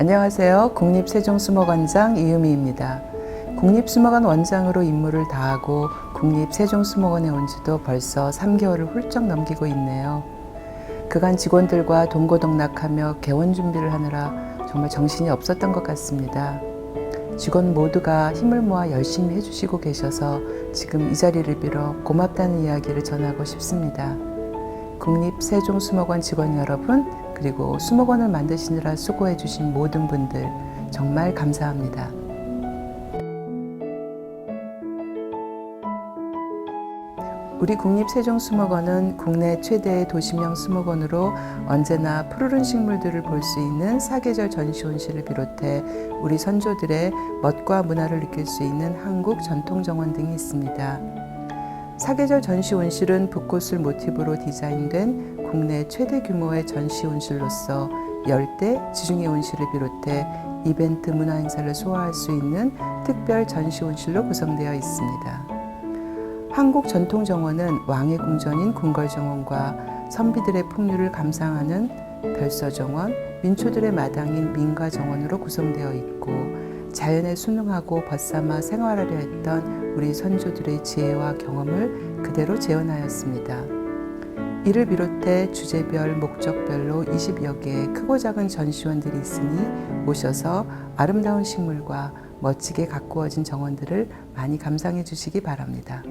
안녕하세요. 국립세종수목원장 이유미입니다. 국립수목원 원장으로 임무를 다하고 국립세종수목원에 온 지도 벌써 3개월을 훌쩍 넘기고 있네요. 그간 직원들과 동고동락하며 개원 준비를 하느라 정말 정신이 없었던 것 같습니다. 직원 모두가 힘을 모아 열심히 해주시고 계셔서 지금 이 자리를 빌어 고맙다는 이야기를 전하고 싶습니다. 국립세종수목원 직원 여러분, 그리고 수목원을 만드시느라 수고해 주신 모든 분들, 정말 감사합니다. 우리 국립세종수목원은 국내 최대의 도시명 수목원으로 언제나 푸르른 식물들을 볼 수 있는 사계절 전시온실을 비롯해 우리 선조들의 멋과 문화를 느낄 수 있는 한국 전통정원 등이 있습니다. 사계절 전시온실은 붓꽃을 모티브로 디자인된 국내 최대 규모의 전시 온실로서 열대 지중해 온실을 비롯해 이벤트 문화 행사를 소화할 수 있는 특별 전시 온실로 구성되어 있습니다. 한국 전통 정원은 왕의 궁전인 궁궐 정원과 선비들의 풍류를 감상하는 별서 정원, 민초들의 마당인 민가 정원으로 구성되어 있고 자연에 순응하고 벗삼아 생활하려 했던 우리 선조들의 지혜와 경험을 그대로 재현하였습니다. 이를 비롯해 주제별, 목적별로 20여 개의 크고 작은 전시원들이 있으니 오셔서 아름다운 식물과 멋지게 가꾸어진 정원들을 많이 감상해 주시기 바랍니다.